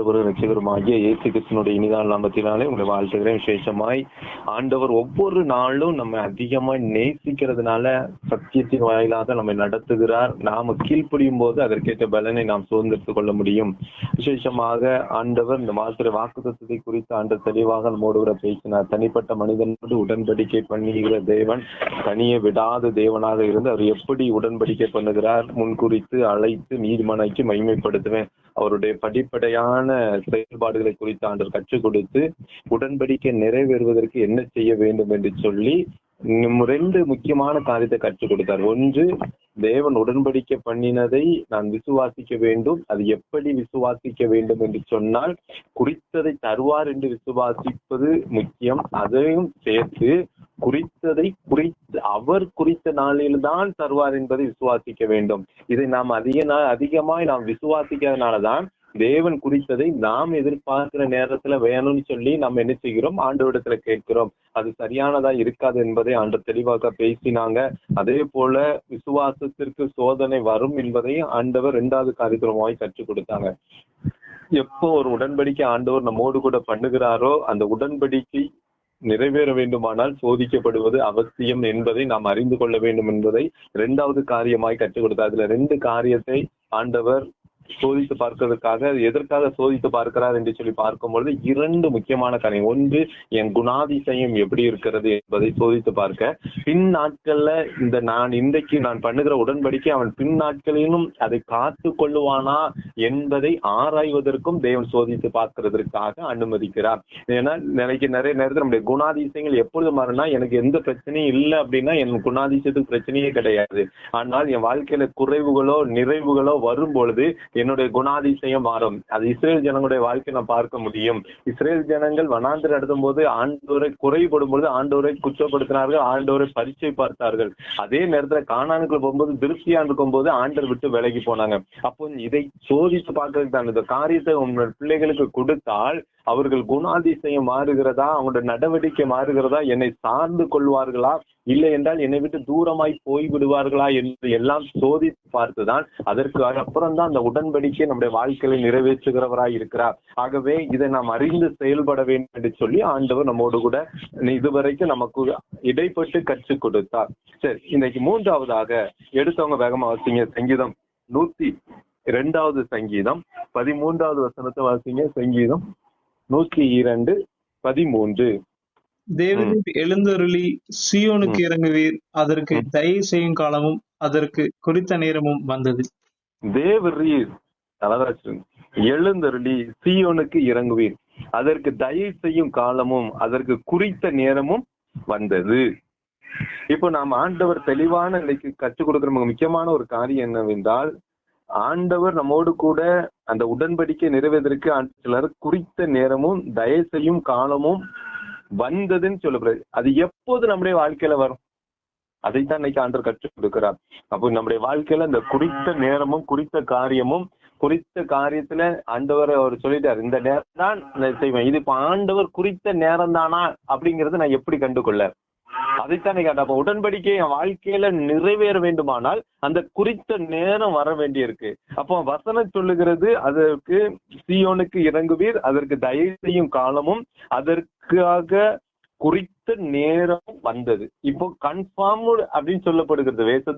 ஆண்டவரும் ரசிகருமாகிய இயேசு கிருஷ்ணனுடைய இனிதான நாமத்தினாலே உங்களை வாழ்த்துகிறேன். விசேஷமாய் ஆண்டவர் ஒவ்வொரு நாளும் நம்ம அதிகமாய் நேசிக்கிறதுனால சத்தியத்தின் வாயிலாக நம்மை நடத்துகிறார். நாம கீழ்ப்படியும் போது அதற்கேற்ற பலனை நாம் சுதந்திரத்துக் கொள்ள முடியும். விசேஷமாக ஆண்டவர் இந்த மாத்திர வாக்கு தத்துவத்தை குறித்து ஆண்டவர் தெளிவாக நம்மோடு கூட பேசினார். தனிப்பட்ட மனிதனோடு உடன்படிக்கை பண்ணுகிற தேவன் தனியே விடாத தேவனாக இருந்து அவர் எப்படி உடன்படிக்கை பண்ணுகிறார்? முன்குறித்து அழைத்து நீதிமனைக்கு மகிமைப்படுத்துவேன். அவருடைய படிப்படையான செயல்பாடுகளை குறித்து ஆண்டர் கற்றுக் கொடுத்து உடன்படிக்கை நிறைவேறுவதற்கு என்ன செய்ய வேண்டும் என்று சொல்லி ரெண்டு முக்கியமான காரியத்தை கற்றுக் கொடுத்தார். ஒன்று தேவன் உடன்படிக்கை பண்ணினதை நான் விசுவாசிக்க வேண்டும். அது எப்படி விசுவாசிக்க வேண்டும் என்று சொன்னால் குறித்ததை தருவார் என்று விசுவாசிப்பது முக்கியம். அதையும் சேர்த்து குறித்ததை குறி அவர் குறித்த நாளில்தான் தருவார் என்பதை விசுவாசிக்க வேண்டும். இதை நாம் அதிக நாள் அதிகமாய் நாம் விசுவாசிக்கிறதுனாலதான் தேவன் குறித்ததை நாம் எதிர்பார்க்கிற நேரத்துல வேணும்னு சொல்லி நம்ம என்ன செய்கிறோம்? ஆண்டவரிடத்துல கேட்கிறோம். அது சரியானதா இருக்காது என்பதை ஆண்டு தெளிவாக பேசினாங்க. அதே போல விசுவாசத்திற்கு சோதனை வரும் என்பதையும் ஆண்டவர் இரண்டாவது காரியக்கிரமாய் கற்றுக் கொடுத்தாங்க. எப்போ ஒரு உடன்படிக்கை ஆண்டவர் நம்மோடு கூட பண்ணுகிறாரோ அந்த உடன்படிக்கை நிறைவேற வேண்டுமானால் சோதிக்கப்படுவது அவசியம் என்பதை நாம் அறிந்து கொள்ள வேண்டும் என்பதை இரண்டாவது காரியமாய் கற்றுக் கொடுத்தார். அதுல ரெண்டு காரியத்தை ஆண்டவர் சோதித்து பார்க்கிறதுக்காக எதற்காக சோதித்து பார்க்கிறார் என்று சொல்லி பார்க்கும்பொழுது இரண்டு முக்கியமான காரியம் ஒன்று என் குணாதிசயம் எப்படி இருக்கிறது என்பதை சோதித்து பார்க்க. பின் நாட்கள்ல இந்த நான் இன்றைக்கு நான் பண்ணுகிற உடன்படிக்கை அவன் பின் நாட்களிலும் அதை காத்து கொள்ளுவானா என்பதை ஆராய்வதற்கும் தேவன் சோதித்து பார்க்கிறதற்காக அனுமதிக்கிறார். ஏன்னா நினைக்க நிறைய நேரத்தில் நம்முடைய குணாதிசயங்கள் எப்பொழுது மாறினா எனக்கு எந்த பிரச்சனையும் இல்லை அப்படின்னா என் குணாதிசயத்துக்கு பிரச்சனையே கிடையாது. ஆனால் என் வாழ்க்கையில குறைவுகளோ நிறைவுகளோ வரும் பொழுது என்னுடைய குணாதிசயம் மாறும். அது இஸ்ரேல் ஜனங்களுடைய வாழ்க்கை நான் பார்க்க முடியும். இஸ்ரேல் ஜனங்கள் வனாந்திர நடத்தும் போது ஆண்டோரை குறைபடும் பொழுது ஆண்டோரை குற்றப்படுத்தினார்கள் ஆண்டோரை பரீட்சை பார்த்தார்கள். அதே நேரத்துல காணானுக்குள்ள போகும்போது திருப்தியா இருக்கும் போது ஆண்டர் விட்டு விலகி போனாங்க. அப்போ இதை சோதித்து பார்க்கறதுக்கு தான். இந்த காரியத்தை உங்கள் பிள்ளைகளுக்கு கொடுத்தால் அவர்கள் குணாதிசயம் மாறுகிறதா? அவங்களோட நடவடிக்கை மாறுகிறதா? என்னை சார்ந்து கொள்வார்களா? இல்லை என்றால் என்னை விட்டு தூரமாய் போய் விடுவார்களா என்று எல்லாம் சோதித்து பார்த்துதான் அதற்கு அப்புறம் தான் அந்த உடன்படிக்கை நம்முடைய வாழ்க்கையில நிறைவேற்றுகிறவராய் இருக்கிறார். ஆகவே இதை நாம் அறிந்து செயல்பட வேண்டும் என்று சொல்லி ஆண்டவர் நம்மோடு கூட இதுவரைக்கும் நமக்கு இடைப்பட்டு கற்றுக் கொடுத்தார். சரி இன்னைக்கு மூன்றாவதாக எடுத்தவங்க வேகமா வாசிங்க. சங்கீதம் நூத்தி இரண்டாவது சங்கீதம் பதிமூன்றாவது வசனத்தை வாசிங்க. சங்கீதம் நூத்தி இரண்டு பதிமூன்று. தேவரீர் எழுந்தருளி சியோனுக்கு இறங்குவீர். அதற்கு தயவு செய்யும் காலமும் அதற்கு குறித்த நேரமும் வந்தது. தேவரீர் எழுந்தருளி சீயோனுக்கு இறங்குவீர். அதற்கு தயவு செய்யும் காலமும் அதற்கு குறித்த நேரமும் வந்தது. இப்போ நாம் ஆண்டவர் தெளிவான நிலைக்கு கற்றுக் கொடுக்கிற மிக முக்கியமான ஒரு காரியம் என்னவென்றால் ஆண்டவர் நம்மோடு கூட அந்த உடன்படிக்கை நிறைவேறதற்கு ஆண்டு சிலர் குறித்த நேரமும் தயவு செய்யும் காலமும் வந்ததுன்னு சொல்லப்படுது. அது எப்போது நம்முடைய வாழ்க்கையில வரும்? அதைத்தான் இன்னைக்கு ஆண்டவர் கற்றுக் கொடுக்கிறார். அப்போ நம்முடைய வாழ்க்கையில இந்த குறித்த நேரமும் குறித்த காரியமும் குறித்த காரியத்துல ஆண்டவர் அவர் சொல்லிட்டார். இந்த நேரம் தான் செய்வேன். இது இப்ப ஆண்டவர் குறித்த நேரம் தானா அப்படிங்கறத நான் எப்படி கண்டுகொள்ள அதைத்தானே கேட்டேன் அப்ப உடன்படிக்கை என் வாழ்க்கையில நிறைவேற வேண்டுமானால் அந்த குறித்த நேரம் வர வேண்டியிருக்கு. அப்போ வசனம் சொல்லுகிறது அதற்கு சீயோனுக்கு இறங்குவீர் அதற்கு தயவு செய்யும் காலமும் அதற்காக குறித்த நேரம் வந்தது. இப்போ கன்ஃபார்ம் அப்படின்னு சொல்லப்படுகிறது. வேத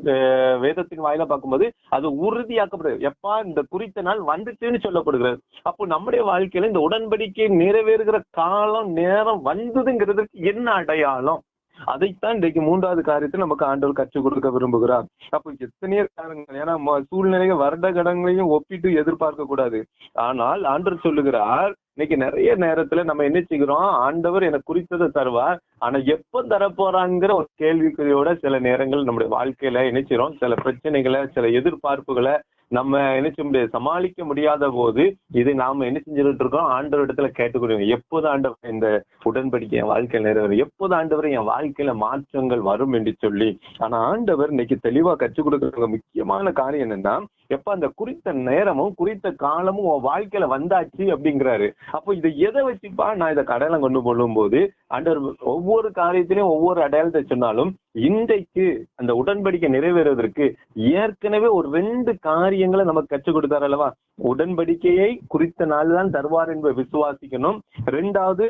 வேதத்தின் வாயில பார்க்கும்போது அது உறுதியாக்கப்படுது எப்பா இந்த குறித்த நாள் வந்துச்சுன்னு சொல்லப்படுகிறது. அப்போ நம்முடைய வாழ்க்கையில இந்த உடன்படிக்கை நிறைவேறுகிற காலம் நேரம் வந்ததுங்கிறதுக்கு என்ன அடையாளம்? அதைத்தான் இன்றைக்கு மூன்றாவது காரியத்தை நமக்கு ஆண்டவர் கற்றுக் கொடுக்க விரும்புகிறார். அப்போ எத்தனையோ காரணங்கள் ஏன்னா சூழ்நிலையை வருட கடங்களையும் ஒப்பிட்டு எதிர்பார்க்க கூடாது. ஆனால் ஆண்டவர் சொல்லுகிறார் இன்னைக்கு நிறைய நேரத்துல நம்ம என்ன செய்கிறோம்? ஆண்டவர் எனக்கு குறித்ததை தருவார். ஆனா எப்ப தரப்போறாங்கிற ஒரு கேள்விக்குறியோட சில நேரங்கள் நம்முடைய வாழ்க்கையில என்ன செய்யறோம் சில பிரச்சனைகளை சில எதிர்பார்ப்புகளை நம்ம என்ன செய்ய முடியாது? சமாளிக்க முடியாத போது இதை நாம என்ன செஞ்சுட்டு இருக்கோம்? ஆண்டவர் இடத்துல கேட்டுக்கொள்வோம் எப்போது ஆண்டவர் இந்த உடன்படிக்கை என் வாழ்க்கையில் நிறைவேறும்? எப்போது ஆண்டவர் என் வாழ்க்கையில மாற்றங்கள் வரும் என்று சொல்லி. ஆனா ஆண்டவர் இன்னைக்கு தெளிவா கற்றுக் கொடுக்குற முக்கியமான காரியம் என்னன்னா எப்ப அந்த குறித்த நேரமும் குறித்த காலமும் உன் வாழ்க்கையில வந்தாச்சு அப்படிங்கிறாரு. அப்போ இதை எதை வச்சுப்பா? நான் இதை கடையில கொண்டு போடும் போது அண்டர் ஒவ்வொரு காரியத்திலையும் ஒவ்வொரு அடையாளத்தை சொன்னாலும் இன்றைக்கு அந்த உடன்படிக்கை நிறைவேறுவதற்கு ஏற்கனவே ஒரு ரெண்டு காரியங்களை நமக்கு கற்றுக் கொடுத்தார் அல்லவா? உடன்படிக்கையை குறித்த நாள் தான் தருவார் என்பதை விசுவாசிக்கணும். ரெண்டாவது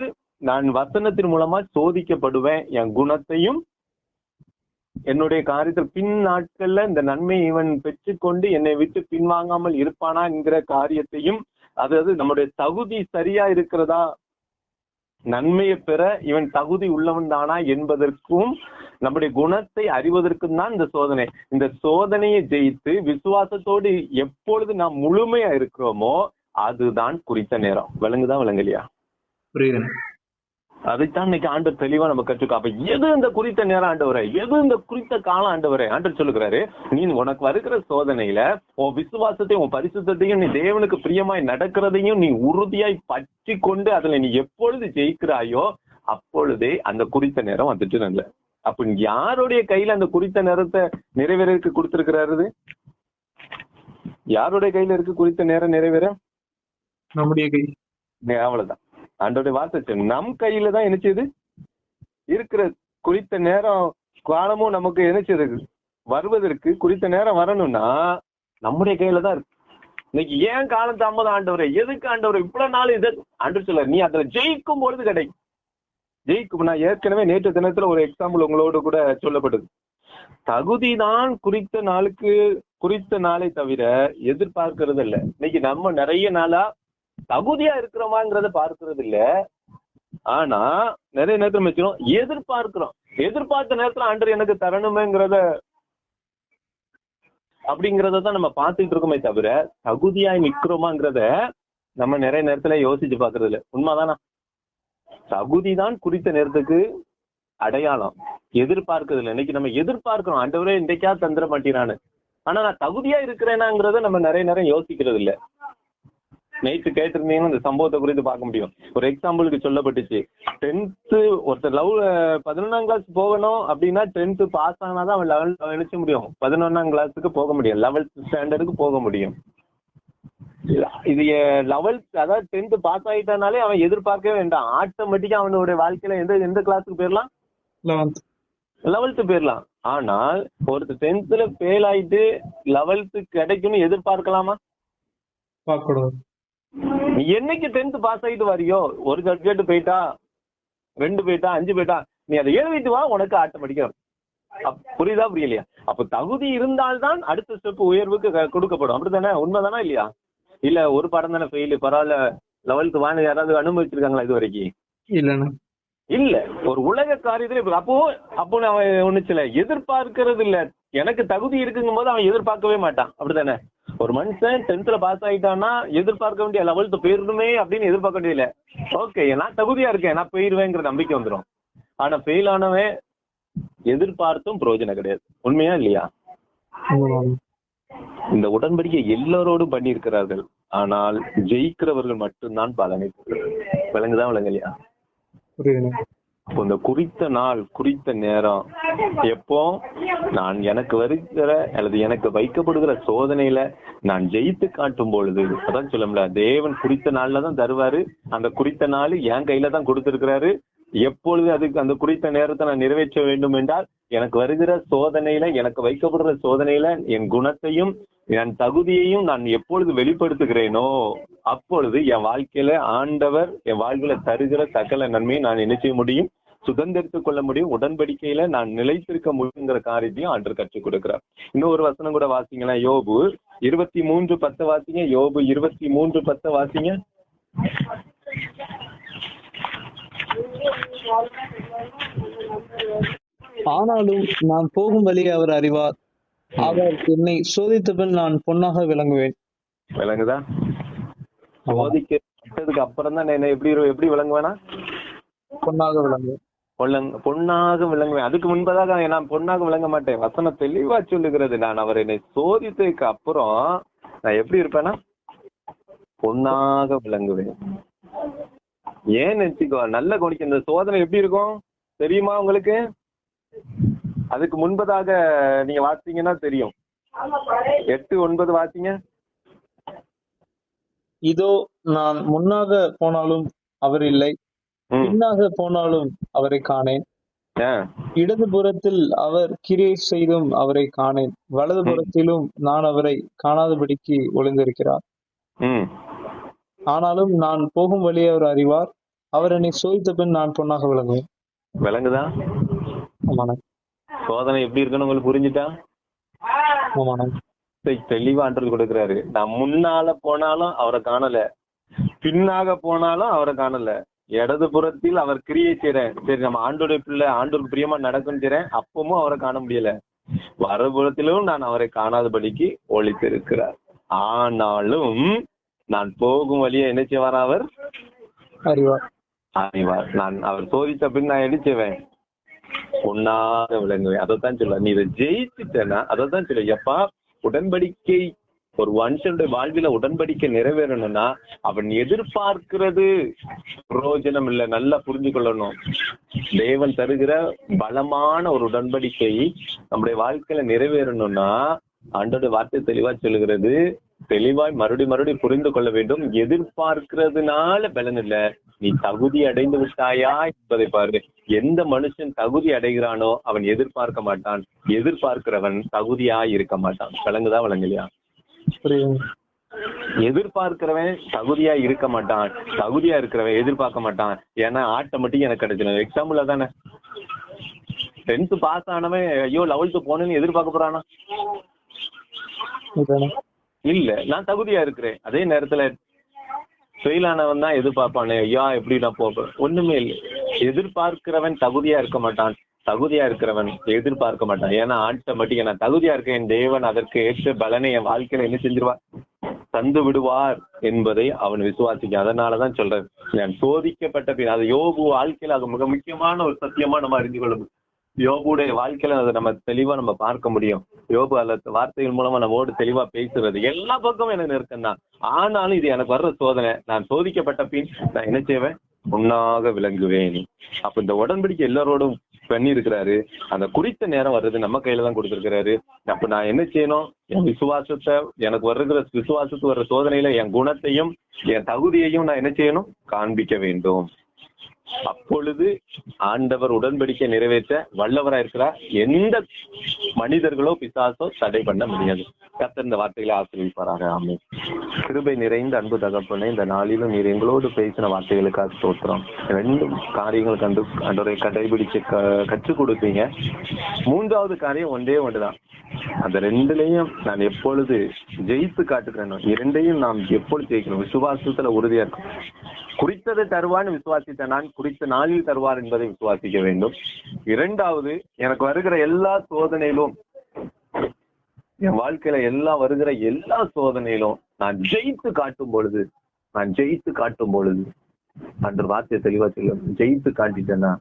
நான் வசனத்தின் மூலமா சோதிக்கப்படுவேன். என் குணத்தையும் என்னுடைய காரியத்தில் பின் நாட்கள்ல இந்த நன்மை இவன் பெற்றுக்கொண்டு என்னை விட்டு பின்வாங்காமல் இருப்பானா என்கிற காரியத்தையும் அதாவது நம்முடைய தகுதி சரியா இருக்கிறதா நன்மையை பெற இவன் தகுதி உள்ளவன் தானா என்பதற்கும் நம்முடைய குணத்தை அறிவதற்கும் தான் இந்த சோதனை. இந்த சோதனையை ஜெயித்து விசுவாசத்தோடு எப்பொழுது நாம் முழுமையா இருக்கிறோமோ அதுதான் குறித்த நேரம். விளங்குதா விளங்கலையா? புரியுது அதைத்தான் இன்னைக்கு ஆண்டவர் தெளிவா நம்ம கற்றுக்கோ. அப்ப எது இந்த குறித்த நேரம் ஆண்டவரே? எது இந்த குறித்த காலம் ஆண்டவரே? ஆண்டவர் சொல்லுகிறாரு நீ உனக்கு வருகிற சோதனையில உன் விசுவாசத்தையும் உன் பரிசுத்தையும் நீ தேவனுக்கு பிரியமாய் நடக்கிறதையும் நீ உறுதியாய் பற்றி கொண்டு அதுல நீ எப்பொழுது ஜெயிக்கிறாயோ அப்பொழுதே அந்த குறித்த நேரம் வந்துட்டு நல்ல. அப்ப யாருடைய கையில அந்த குறித்த நேரத்தை நிறைவேறதுக்கு கொடுத்திருக்கிறாரு யாருடைய கையில இருக்கு குறித்த நேரம் நிறைவேற? நம்முடைய கை அவ்வளவுதான். ஆண்டோடைய வார்த்தை நம் கையில தான் என்னச்சது இருக்கிற குறித்த நேரம் காலமும் நமக்கு என்னச்சது வருவதற்கு குறித்த நேரம் வரணும்னா நம்முடைய கையில தான் இருக்கு. இன்னைக்கு ஏன் காலம் தாமதம் ஆண்டவரை? எதுக்கு ஆண்டவர்? இவ்வளவு நாள் இது ஆண்டு சொல்ல நீ அதுல ஜெயிக்கும் பொழுது கிடைக்கும். ஜெயிக்கும் நான் ஏற்கனவே நேற்று தினத்துல ஒரு எக்ஸாம்பிள் உங்களோட கூட சொல்லப்படுது தகுதிதான் குறித்த நாளுக்கு குறித்த நாளை தவிர எதிர்பார்க்கறது இல்ல இன்னைக்கு நம்ம நிறைய நாளா தகுதியா இருக்கிறோமாங்கிறத பார்க்கறது இல்ல ஆனா நிறைய நேரத்துல வச்சிரும் எதிர்பார்க்கிறோம். எதிர்பார்த்த நேரத்துல ஆண்டர் எனக்கு தரணுமேங்கிறத அப்படிங்கறத தான் நம்ம பார்த்துட்டு இருக்கோமே தவிர தகுதியாய் நிக்கிறோமாங்கிறத நம்ம நிறைய நேரத்துல யோசிச்சு பாக்குறது இல்ல உண்மைதானா? தகுதி தான் குறித்த நேரத்துக்கு அடையாளம். எதிர்பார்க்கிறது இல்லை இன்னைக்கு நம்ம எதிர்பார்க்கிறோம். ஆண்டவரே இன்றைக்கா தந்துட மாட்டேறான்னு ஆனா நான் தகுதியா இருக்கிறேனாங்கிறத நம்ம நிறைய நேரம் யோசிக்கிறது இல்லை நேற்று கேட்டிருந்தீங்கன்னா இந்த சம்பவத்தை குறித்து பார்க்க முடியும். ஒரு எக்ஸாம்பிளுக்கு சொல்லப்பட்டுச்சு. டென்த்து ஒருத்தர் லவ் பதினொன்னாம் கிளாஸ் போகணும் அப்படின்னா டென்த்து பாஸ் ஆனாதான் அவன் லெவல் நினைச்ச முடியும். பதினொன்னாம் கிளாஸுக்கு போக முடியும். லெவல்த் ஸ்டாண்டர்டுக்கு போக முடியும். இது லெவல்த் அதாவது டென்த் பாஸ் ஆயிட்டானாலே அவன் எதிர்பார்க்கவே வேண்டாம். ஆட்டோமேட்டிக்கா அவனுடைய வாழ்க்கையில எந்த எந்த கிளாஸுக்கு போயிடலாம் லெவன்த் லெவல்த்து போயிடலாம் ஆனால் ஒருத்தர் டென்த்ல ஃபெயில் ஆயிட்டு லெவல்த்து கிடைக்கும்னு எதிர்பார்க்கலாமா? பார்க்கக்கூடாது. நீ என்னைக்கு டென்த் பாஸ் ஆயிட்டு வரியோ? ஒரு சப்ஜெக்ட் போயிட்டா ரெண்டு போயிட்டா அஞ்சு போயிட்டா நீ அதை எழுதிட்டு வா உனக்கு ஆட்டோமேட்டிக்கா புரியுதா புரியலையா? அப்ப தகுதி இருந்தால்தான் அடுத்த ஸ்டெப் உயர்வுக்கு கொடுக்கப்படும். அப்படித்தானே? உண்மைதானா இல்லையா? இல்ல ஒரு படம் தானே ஃபெயில் பரவாயில்ல லெவல்த் வாங்க யாராவது அனுபவிச்சிருக்காங்களா இது வரைக்கும்? இல்லைண்ணா. இல்ல ஒரு உலக காரியத்துல அப்போ அப்போ அவன் ஒண்ணுச்சுல எதிர்பார்க்கறது இல்ல எனக்கு தகுதி இருக்குங்கும் போது அவன் எதிர்பார்க்கவே மாட்டான். அப்படிதானே ஒரு மனுஷன் டென்த்ல பாஸ் ஆயிட்டான்னா எதிர்பார்க்க வேண்டிய லெவல்த்து போயிருமே அப்படின்னு எதிர்பார்க்க வேண்டியதில்ல. ஓகே நான் தகுதியா இருக்கேன். நான் போயிருவேங்கிற நம்பிக்கை வந்துடும் ஆனா ஃபெயில் ஆனவன் எதிர்பார்த்தும் பிரயோஜனம் கிடையாது. உண்மையா இல்லையா? இந்த உடன்படிக்கை எல்லோரோடும் பண்ணியிருக்கிறார்கள். ஆனால் ஜெயிக்கிறவர்கள் மட்டும்தான் பலனை பெறுகிறார்கள். விளங்குதான் விளங்க இல்லையா அப்போ இந்த குறித்த நாள் குறித்த நேரம் எப்போ நான் எனக்கு வருகிற அல்லது எனக்கு வைக்கப்படுகிற சோதனையில நான் ஜெயித்து காட்டும் பொழுது அதான் சொல்ல முடியல தேவன் குறித்த நாள்ல தான் தருவாரு. அந்த குறித்த நாள் என் கையில தான் கொடுத்திருக்கிறாரு. எப்பொழுது அதுக்கு அந்த குறித்த நேரத்தை நான் நிறைவேற்ற வேண்டும் என்றால் எனக்கு வருகிற சோதனையில எனக்கு வைக்கப்படுகிற சோதனையில என் குணத்தையும் என் தகுதியையும் நான் எப்பொழுது வெளிப்படுத்துகிறேனோ அப்பொழுது என் வாழ்க்கையில ஆண்டவர் என் வாழ்க்கையில தருகிற சகல நன்மையை நான் என்ன செய்ய முடியும்? சுதந்திரித்துக் கொள்ள முடியும். உடன்படிக்கையில நான் நிலைத்திருக்க முடியுங்கிற காரியத்தையும் ஆண்டவர் கற்றுக் கொடுக்கிறார். இன்னொரு வசனம் கூட வாசிங்களா யோபு இருபத்தி மூன்று பத்து வாசிங்க. யோபு இருபத்தி மூன்று பத்து வாசிங்க. ஆனாலும் நான் போகும் வழியை அவர் அறிவார். அவர் என்னை சோதித்த பின் நான் பொன்னாக விளங்குவேன். விளங்குதா? சோதிக்கப்பட்டதுக்கு அப்புறம் தான் என்ன எப்படி எப்படி விளங்குவேனா? பொன்னாக விளங்குவேன். பொல்லங்- பொன்னாக விளங்குவேன். அதுக்கு முன்பதாக நான் பொன்னாக விளங்க மாட்டேன். வசனம் தெளிவா சொல்லுகிறது. நான் அவர் என்னை சோதித்ததுக்கு அப்புறம் நான் எப்படி இருப்பேனா? பொன்னாக விளங்குவேன். ஏன் நினைச்சுக்கோ நல்ல கவனிக்க இந்த சோதனை எப்படி இருக்கும்? தெரியுமா உங்களுக்கு? அதுக்கு முன்பதாக நீங்க வாசிங்கன்னா தெரியும். எட்டு ஒன்பது வாசிங்க. இதோ நான் முன்னாக போனாலும் அவர் இல்லை. பின்னாக போனாலும் அவரை காணேன். இடது புறத்தில் அவர் கிரியை செய்தும் அவரை காணேன். வலது புறத்திலும் நான் அவரை காணாதபடிக்கு ஒளிந்திருக்கிறார். ஆனாலும் நான் போகும் வழியை அவர் அறிவார். அவர் என்னை சோதித்த பின் நான் பொன்னாக விளங்குவேன். விளங்குதா? ஆமாண்ணா. சோதனை எப்படி இருக்குன்னு உங்களுக்கு புரிஞ்சுட்டா ஆமாண்ணா. தெளிவா ஆண்டவர் கொடுக்குறாரு. நான் முன்னால போனாலும் அவரை காணல. பின்னாக போனாலும் அவரை காணல. இடது புறத்தில் அவர் கிரியை செய்றேன் சரி நம்ம ஆண்டோட பிள்ளை ஆண்டோருக்கு பிரியமா நடக்கும் செய்றேன் அப்பவும் அவரை காண முடியல. வரபுறத்திலும் நான் அவரை காணாதபடிக்கு ஒழித்திருக்கிறார் ஆனாலும் நான் போகும் வழியை என்ன செய்வார் அவர்? அறிவார். அறிவார். நான் அவர் சோதித்த பின் நான் என்ன செய்வேன்? உண்ணாத விளங்குவேன் அதைத்தான் சொல்ல நீ இதை ஜெயிச்சுட்டேன்னா அதைத்தான் சொல்ல எப்பா உடன்படிக்கை ஒரு மனுஷனுடைய வாழ்வில உடன்படிக்கை நிறைவேறணும்னா அவன் எதிர்பார்க்கிறது பிரயோஜனம் இல்ல. நல்லா புரிஞ்சு கொள்ளணும் தேவன் தருகிற பலமான ஒரு உடன்படிக்கை நம்முடைய வாழ்க்கையில நிறைவேறணும்னா ஆண்டோட வார்த்தை தெளிவா சொல்லுகிறது. தெளிவாய் மறுபடி மறுபடி புரிந்து கொள்ள வேண்டும். எதிர்பார்க்கிறதுனால பலன் இல்ல. நீ தகுதி அடைந்து விட்டாயா என்பதை பாரு. எந்த மனுஷன் தகுதி அடைகிறானோ அவன் எதிர்பார்க்க மாட்டான். எதிர்பார்க்கிறவன் தகுதியா இருக்க மாட்டான். விளங்குதா விளங்கலையா எதிர்பார்க்கிறவன் தகுதியா இருக்க மாட்டான். தகுதியா இருக்கிறவன் எதிர்பார்க்க மாட்டான். ஏன்னா ஆட்டோமேட்டிக் எனக்கு கிடைச்சிடும். எக்ஸாம்பிள் தானே. டென்த் பாஸ் ஆனவன் ஐயோ லெவல்த்து போகணும்னு எதிர்பார்க்க போறானா? இல்ல நான் தகுதியா இருக்கிறேன். அதே நேரத்துல ஃபெயில் ஆனவன் தான் எதிர்பார்ப்பானே ஐயா எப்படி நான் போப்பேன் ஒண்ணுமே இல்லை. எதிர்பார்க்கிறவன் தகுதியா இருக்க மாட்டான். தகுதியா இருக்கிறவன் எதிர்பார்க்க மாட்டான். ஏன்னா ஆட்டோமேட்டிக்கா நான் தகுதியா இருக்கேன் என் தேவன் அதற்கு ஏற்ற பலனை என் வாழ்க்கையில என்ன செஞ்சிருவார்? தந்து விடுவார் என்பதை அவன் விசுவாசிக்க அதனாலதான் சொல்றேன். நான் சோதிக்கப்பட்ட பின் அது யோபு வாழ்க்கையில அது மிக முக்கியமான ஒரு சத்தியமா நம்ம அறிந்து கொள்ள முடியும். யோபுடைய வாழ்க்கையில அதை நம்ம தெளிவா நம்ம பார்க்க முடியும். யோபு அல்ல வார்த்தைகள் மூலமா நம்மோடு தெளிவா பேசுறது. எல்லா பக்கமும் எனக்கு நெருக்கம் தான். ஆனாலும் இது எனக்கு வர்ற சோதனை. நான் சோதிக்கப்பட்ட பின் நான் என்ன செய்வேன்? உண்ணாக விளங்குவேன். அப்ப இந்த உடன்படிக்கை எல்லாரோடும் பண்ணி இருக்கிறாரு அந்த குறித்த நேரம் வர்றது நம்ம கையில தான் கொடுத்துருக்கிறாரு. அப்ப நான் என்ன செய்யணும்? என் விசுவாசத்தை எனக்கு வருகிற விசுவாசத்துக்கு வர்ற சோதனையில என் குணத்தையும் என் தகுதியையும் நான் என்ன செய்யணும்? காண்பிக்க வேண்டும். அப்பொழுது ஆண்டவர் உடன்படிக்கை நிறைவேற்ற வல்லவரா இருக்கிறார் எந்த மனிதர்களோ பிசாசோ தடை பண்ண முடியாது. கர்த்தர் இந்த வார்த்தைகளை ஆசிரியப்பாராக ஆமே கிருபை நிறைந்த அன்பு தகப்பனே இந்த நாளிலும் நீர் எங்களோடு பேசின வார்த்தைகளுக்காக தோற்றுறோம் ரெண்டு காரியங்கள் கண்டு அன்றரை கடைபிடிச்சு க- கற்றுக் கொடுத்தீங்க மூன்றாவது காரியம் ஒன்றே ஒன்றுதான். அந்த ரெண்டுலையும் நான் எப்பொழுது ஜெயித்து காட்டுகிறேனோ இரண்டையும் நாம் எப்பொழுது ஜெயிக்கணும் விசுவாசத்துல உறுதியா இருக்கும் குறித்ததை தருவான்னு விசுவாசித்த நான் குறித்த நாளில் தருவார் என்பதை விசுவாசிக்க வேண்டும். இரண்டாவது எனக்கு வருகிற எல்லா சோதனையிலும் என் வாழ்க்கையில எல்லா வருகிற எல்லா சோதனையிலும் நான் ஜெயித்து காட்டும் பொழுது நான் ஜெயித்து காட்டும் பொழுது அன்று வார்த்தையை தெளிவா சொல்லும் ஜெயித்து காட்டிட்டேன்னா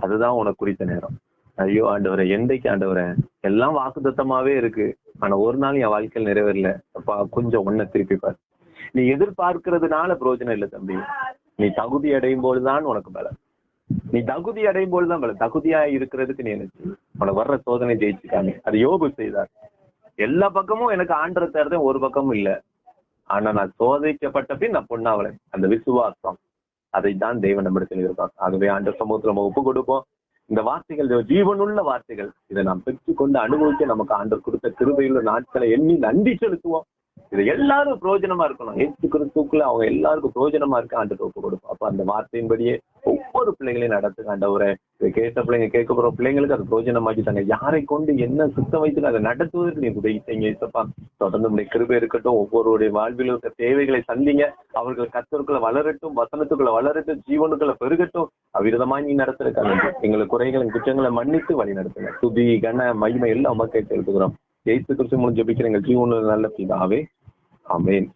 அதுதான் உனக்கு குறித்த நேரம். ஐயோ ஆண்டவரை என்றைக்கு ஆண்டவரை? எல்லாம் வாக்குத்தத்தமாவே இருக்கு. ஆனா ஒரு நாள் என் வாழ்க்கையில் நிறைவேறல. அப்பா கொஞ்சம் ஒன்ன திருப்பி பாரு. நீ எதிர்பார்க்கறதுனால பிரயோஜனம் இல்லை தம்பி. நீ தகுதி அடையும் போதுதான் உனக்கு பலம் நீ தகுதி அடையும் போதுதான் பலம் தகுதியா இருக்கிறதுக்கு நீ நினைச்சு உனக்கு வர்ற சோதனை ஜெயிச்சுக்காங்க அது யோபு செய்தார். எல்லா பக்கமும் எனக்கு ஆண்டரை தேர்தல் ஒரு பக்கமும் இல்ல. ஆனா நான் சோதிக்கப்பட்ட பின் நான் பொண்ணாவலை அந்த விசுவாசம். அதை தான் தெய்வம் நம்மிடத்தில் இருப்பாங்க ஆகவே ஆண்டர் சமூகத்துல நம்ம ஒப்பு கொடுப்போம். இந்த வார்த்தைகள் ஜீவனுள்ள வார்த்தைகள் இதை நாம் பெற்றுக்கொண்டு அனுபவிக்க நமக்கு ஆண்டர் கொடுத்த திருவையுள்ள நாட்களை எண்ணி நன்றி செலுத்துவோம். இது எல்லாரும் பிரயோஜனமா இருக்கணும். ஏசு கிறிஸ்துக்குள்ள அவங்க எல்லாருக்கும் பிரயோஜனமா இருக்க ஆண்டு ஒப்பு கொடுப்போம் அப்ப அந்த வார்த்தையின்படியே ஒவ்வொரு பிள்ளைகளையும் நடத்துங்க ஆண்டவரை. இதை கேட்ட பிள்ளைங்க கேட்க போற பிள்ளைங்களுக்கு அது பிரயோஜனமாக்கி தாங்க. யாரை கொண்டு என்ன சுத்தம் வைத்து அதை நடத்துவதற்கு நீ உதவித்தீங்க இசப்பா தொடர்ந்து உடைய கிருபை இருக்கட்டும். ஒவ்வொருடைய வாழ்வில் இருக்க தேவைகளை சந்திங்க. அவர்கள் கத்தருக்குள்ள வளரட்டும் வசனத்துக்குள்ள வளரட்டும் ஜீவனுக்குள்ள பெருகட்டும். அவ்விதமாய் நீ நடத்திருக்காங்க எங்களுக்கு குறைகளின் குற்றங்களை மன்னித்து வழி நடத்துங்க துதி கன மகிமை எல்லாம் உமக்கை செலுத்துகிறோம். ஜெயித்து கிறிஸ்து மூலம் ஜபிக்கிற எங்கள் ஜீவனில் நல்ல பிதாவே. அமேன்